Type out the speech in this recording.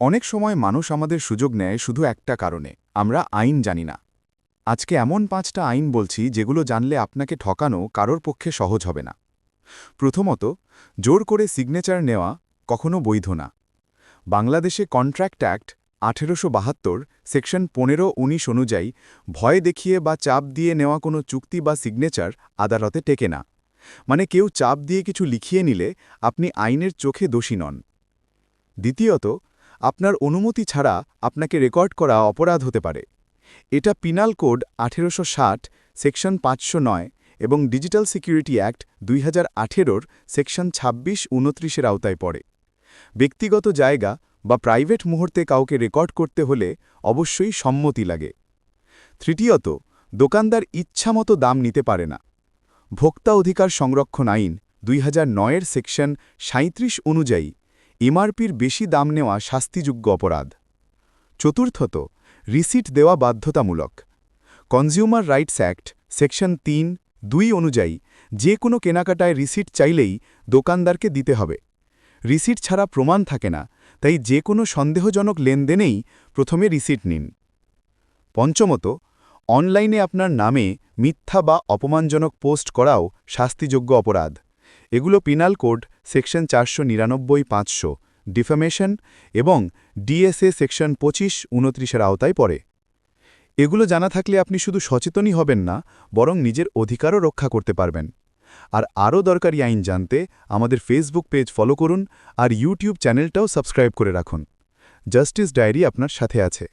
অনেক সময় মানুষ আমাদের সুযোগ নেয় শুধু একটা কারণে, আমরা আইন জানি না। আজকে এমন পাঁচটা আইন বলছি যেগুলো জানলে আপনাকে ঠকানো কারোর পক্ষে সহজ হবে না। প্রথমত, জোর করে সিগনেচার নেওয়া কখনো বৈধ না। বাংলাদেশে কন্ট্রাক্ট অ্যাক্ট আঠেরোশো বাহাত্তর, সেকশন পনেরো উনিশ অনুযায়ী ভয় দেখিয়ে বা চাপ দিয়ে নেওয়া কোনো চুক্তি বা সিগনেচার আদালতে টেকে না। মানে কেউ চাপ দিয়ে কিছু লিখিয়ে নিলে আপনি আইনের চোখে দোষী নন। দ্বিতীয়ত আপনার অনুমতি ছাড়া আপনাকে রেকর্ড করা অপরাধ হতে পারে। এটা পিনাল কোড আঠেরোশো ষাট, সেকশন পাঁচশো নয় এবং ডিজিটাল সিকিউরিটি অ্যাক্ট দুই হাজার সেকশন ছাব্বিশ উনত্রিশের আওতায় পড়ে। ব্যক্তিগত জায়গা বা প্রাইভেট মুহূর্তে কাউকে রেকর্ড করতে হলে অবশ্যই সম্মতি লাগে। তৃতীয়ত, দোকানদার ইচ্ছামতো দাম নিতে পারে না। ভোক্তা অধিকার সংরক্ষণ আইন দুই হাজার সেকশন সাঁত্রিশ অনুযায়ী এমআরপির বেশি দাম নেওয়া শাস্তিযোগ্য অপরাধ। চতুর্থত, রিসিট দেওয়া বাধ্যতামূলক। কনজিউমার রাইটস অ্যাক্ট, সেকশন তিন, দুই অনুযায়ী, যে কোনো কেনাকাটায় রিসিট চাইলেই দোকানদারকে দিতে হবে। রিসিট ছাড়া প্রমাণ থাকে না, তাই যে কোনো সন্দেহজনক লেনদেনেই প্রথমে রিসিট নিন। পঞ্চমত, অনলাইনে আপনার নামে মিথ্যা বা অপমানজনক পোস্ট করাও শাস্তিযোগ্য অপরাধ। এগুলো পিনাল কোড সেকশন চারশো নিরানব্বই পাঁচশো, ডিফামেশন এবং ডিএসএ সেকশন পঁচিশ উনত্রিশের আওতায় পড়ে। এগুলো জানা থাকলে আপনি শুধু সচেতনই হবেন না, বরং নিজের অধিকারও রক্ষা করতে পারবেন। আর আরও দরকারি আইন জানতে আমাদের ফেসবুক পেজ ফলো করুন আর ইউটিউব চ্যানেলটাও সাবস্ক্রাইব করে রাখুন। জাস্টিস ডায়েরি আপনার সাথে আছে।